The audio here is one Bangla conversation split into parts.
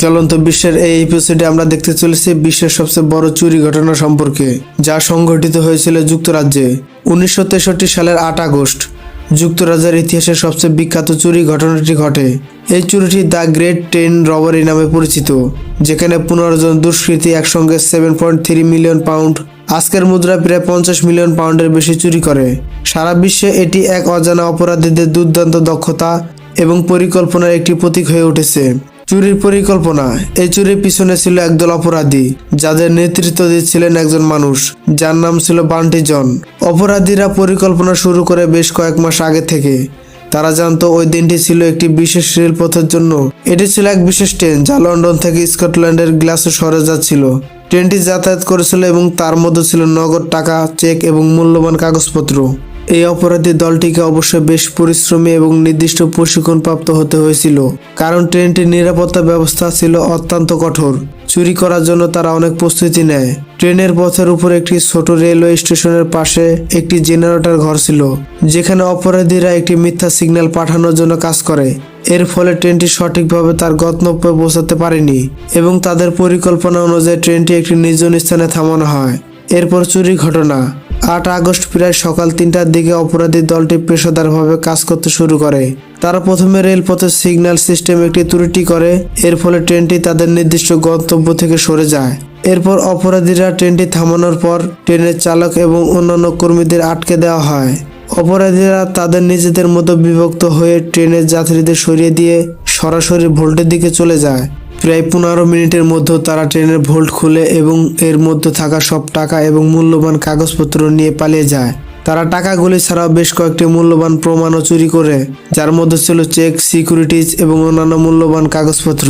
জ্বলন্ত বিশ্বের এই এপিসোডে আমরা দেখতে চলেছি বিশ্বের সবচেয়ে বড় চুরি ঘটনা সম্পর্কে, যা সংঘটিত হয়েছিল যুক্তরাজ্যে উনিশশো তেষট্টি সালের আট আগস্ট। যুক্তরাজ্যের ইতিহাসের সবচেয়ে বিখ্যাত চুরি ঘটনাটি ঘটে। এই চুরিটি দ্য গ্রেট টেন রবারি নামে পরিচিত, যেখানে পনেরো জন দুষ্কৃতী একসঙ্গে seven point three million pound আজকের মুদ্রা প্রায় পঞ্চাশ মিলিয়ন পাউন্ডের বেশি চুরি করে। সারা বিশ্বে এটি এক অজানা অপরাধীদের দুর্দান্ত দক্ষতা এবং পরিকল্পনার একটি প্রতীক হয়ে উঠেছে। চুরির পরিকল্পনা। এই চুরির পিছনে ছিল একদল অপরাধী, যাদের নেতৃত্ব দিচ্ছিলেন একজন মানুষ, যার নাম ছিল বান্টি জন। অপরাধীরা পরিকল্পনা শুরু করে বেশ কয়েক মাস আগে থেকে। তারা জানতো ওই দিনটি ছিল একটি বিশেষ রেলপথের জন্য। এটি ছিল এক বিশেষ ট্রেন, যা লন্ডন থেকে স্কটল্যান্ডের গ্লাসে শহরে যাচ্ছিল। ট্রেনটি যাতায়াত করেছিল এবং তার মধ্যে ছিল নগদ টাকা, চেক এবং মূল্যবান কাগজপত্র। এই অপরাধী দলটিকে অবশ্যই বেশ পরিশ্রমী এবং নির্দিষ্ট প্রশিক্ষণপ্রাপ্ত হতে হয়েছিল, কারণ ট্রেনটির নিরাপত্তা ব্যবস্থা ছিল অত্যন্ত কঠোর। চুরি করার জন্য তারা অনেক প্রস্তুতি নেয়। ট্রেনের পথের উপর একটি ছোট রেলওয়ে স্টেশনের পাশে একটি জেনারেটর ঘর ছিল, যেখানে অপরাধীরা একটি মিথ্যা সিগন্যাল পাঠানোর জন্য কাজ করে। এর ফলে ট্রেনটি সঠিকভাবে তার গন্তব্যে পৌঁছাতে পারেনি এবং তাদের পরিকল্পনা অনুযায়ী ট্রেনটি একটি নির্জন স্থানে থামানো হয়। এরপর চুরি ঘটনা। আট আগস্ট প্রায় সকাল তিনটার দিকে অপরাধী দলটি পেশাদারভাবে কাজ করতে শুরু করে। তারা প্রথমে রেলপথের সিগন্যাল সিস্টেম একটি ত্রুটি করে, এর ফলে ট্রেনটি তাদের নির্দিষ্ট গন্তব্য থেকে সরে যায়। এরপর অপরাধীরা ট্রেনটি থামানোর পর ট্রেনের চালক এবং অন্যান্য কর্মীদের আটকে দেওয়া হয়। অপরাধীরা তাদের নিজেদের মতো বিভক্ত হয়ে ট্রেনের যাত্রীদের সরিয়ে দিয়ে সরাসরি ভোল্টের দিকে চলে যায়। প্রায় পনেরো মিনিটের মধ্যে তারা ট্রেনের ভোল্ট খুলে এবং এর মধ্যে থাকা সব টাকা এবং মূল্যবান কাগজপত্র নিয়ে পালিয়ে যায়। তারা টাকাগুলি ছাড়াও বেশ কয়েকটি মূল্যবান প্রমাণও চুরি করে, যার মধ্যে ছিল চেক, সিকিউরিটিজ এবং অন্যান্য মূল্যবান কাগজপত্র।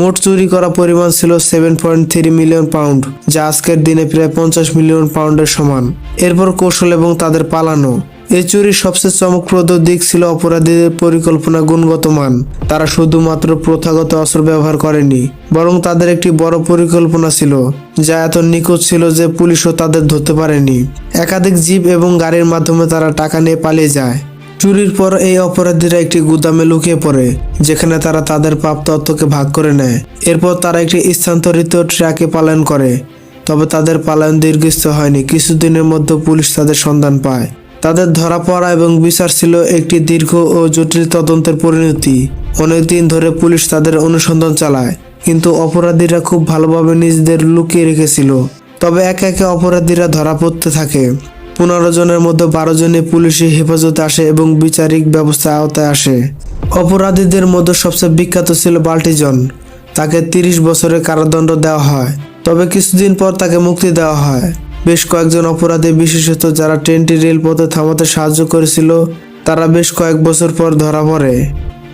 মোট চুরি করা পরিমাণ ছিল seven point three million pound, যা আজকের দিনে প্রায় পঞ্চাশ মিলিয়ন পাউন্ডের সমান। এরপর কৌশল এবং তাদের পালানো। এই চুরির সবচেয়ে চমকপ্রদ দিক ছিল অপরাধীদের পরিকল্পনা গুণগত মান। তারা শুধুমাত্র প্রথাগত অস্ত্র ব্যবহার করেনি, বরং তাদের একটি বড় পরিকল্পনা ছিল, যা এত নিখোঁজ ছিল যে পুলিশও তাদের ধরতে পারেনি। একাধিক জিপ এবং গাড়ির মাধ্যমে তারা টাকা নিয়ে পালিয়ে যায়। চুরির পর এই অপরাধীরা একটি গুদামে লুকিয়ে পড়ে, যেখানে তারা তাদের প্রাপ্ত অর্থকে ভাগ করে নেয়। এরপর তারা একটি স্থানান্তরিত ট্র্যাকে পালন করে, তবে তাদের পালায়ন দীর্ঘস্থ হয়নি। কিছুদিনের মধ্যে পুলিশ তাদের সন্ধান পায়। তাদের ধরা পড়া এবং বিচার ছিল একটি দীর্ঘ ও জটিল তদন্তের পরিণতি। অনেকদিন ধরে পুলিশ তাদের অনুসন্ধান চালায়, কিন্তু অপরাধীরা খুব ভালোভাবে নিজেদের লুকিয়ে রেখেছিল। তবে একে একে অপরাধীরা ধরা পড়তে থাকে। পনেরো জনের মধ্যে বারো জনে পুলিশি হেফাজতে আসে এবং বিচারিক ব্যবস্থা আওতায় আসে। অপরাধীদের মধ্যে সবচেয়ে বিখ্যাত ছিল বাল্টিজন। তাকে তিরিশ বছরের কারাদণ্ড দেওয়া হয়, তবে কিছুদিন পর তাকে মুক্তি দেওয়া হয়। বেশ কয়েকজন অপরাধী বিশেষত যারা ট্রেনটি রেলপথে থামাতে সাহায্য করেছিল, তারা বেশ কয়েক বছর পর ধরা পড়ে।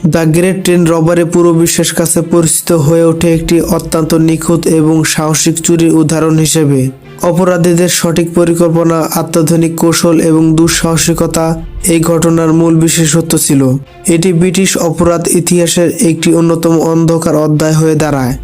দ্য গ্রেট ট্রেন রবারি পুরো বিশ্বের কাছে পরিচিত হয়ে ওঠে একটি অত্যন্ত নিখুঁত এবং সাহসিক চুরির উদাহরণ হিসেবে। অপরাধীদের সঠিক পরিকল্পনা অত্যাধুনিক কৌশল এবং দুঃসাহসিকতা এই ঘটনার মূল বিশেষত্ব ছিল। এটি ব্রিটিশ অপরাধ ইতিহাসের একটি অন্যতম অন্ধকার অধ্যায় হয়ে দাঁড়ায়।